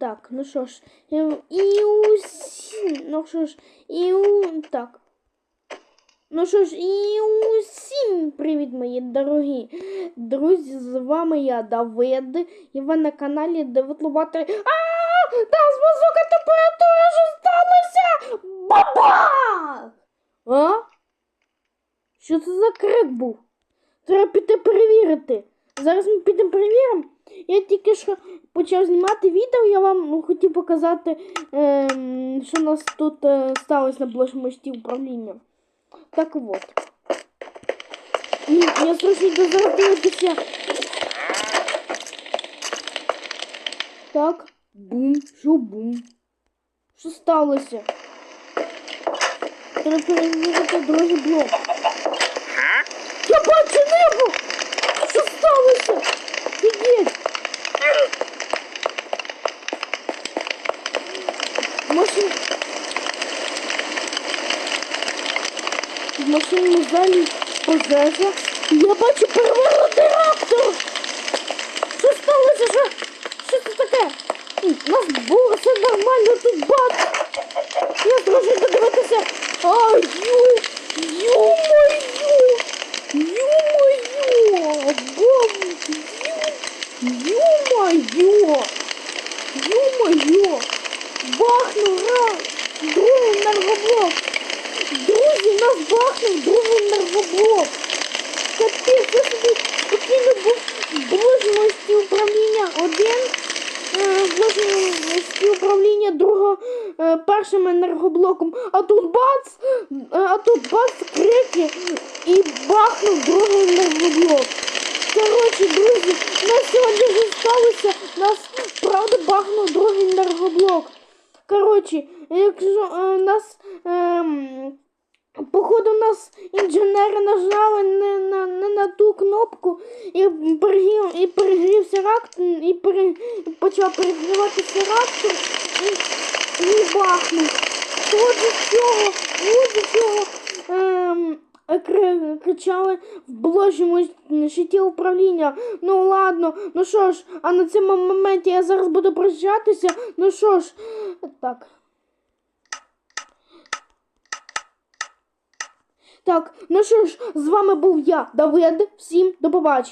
Так, ну що ж, і, і усім, ну що ж, і у, так. Ну що ж, і усім привіт, мої дорогі друзі, з вами я, Давид, і ви на каналі Давид Лобатий. А, там висока температура, що сталося? Баба! А? Що це за крик був? Треба піти перевірити. Зараз ми підемо перевіримо. Я тільки що почав знімати відео, я вам хотів показати, ем, що у нас тут е, сталося на блошмості управління. Так от. Я срочно зараз. Так, бум, що бум. Що сталося? Треба перевірити другий блок. Я бачу небо! Що сталося? Фігеть! Машин... В машинному залі пожежа. Я бачу перевернутий раптор! Що сталося? Що, що це таке? У нас було все нормально, тут бат. Я зможу додивитися. А, ю! Бахнув! Другий енергоблок! Друзі, нас бахнув другий енергоблок! Капець, я собі спокійно був в управління один, е, управління другого е, першим енергоблоком, а тут бац, е, а тут бац крики і бахнув другий енергоблок. Коротше, друзі, нас сьогодні вже сталося, нас правда бахнув другий енергоблок. Коротше, якщо е, нас. ем, Походу, нас інженери нажали не на, не на ту кнопку і перегрів, і перегрівся реактор, і пере, почав перегріватися реактор і, і бахнув. З цього, з цього кри- кричали в бложому щиті управління. Ну ладно, ну що ж, а на цьому моменті я зараз буду прощатися. Ну що ж, так. Так, ну що ж, з вами був я, Давид. Всім до побачення.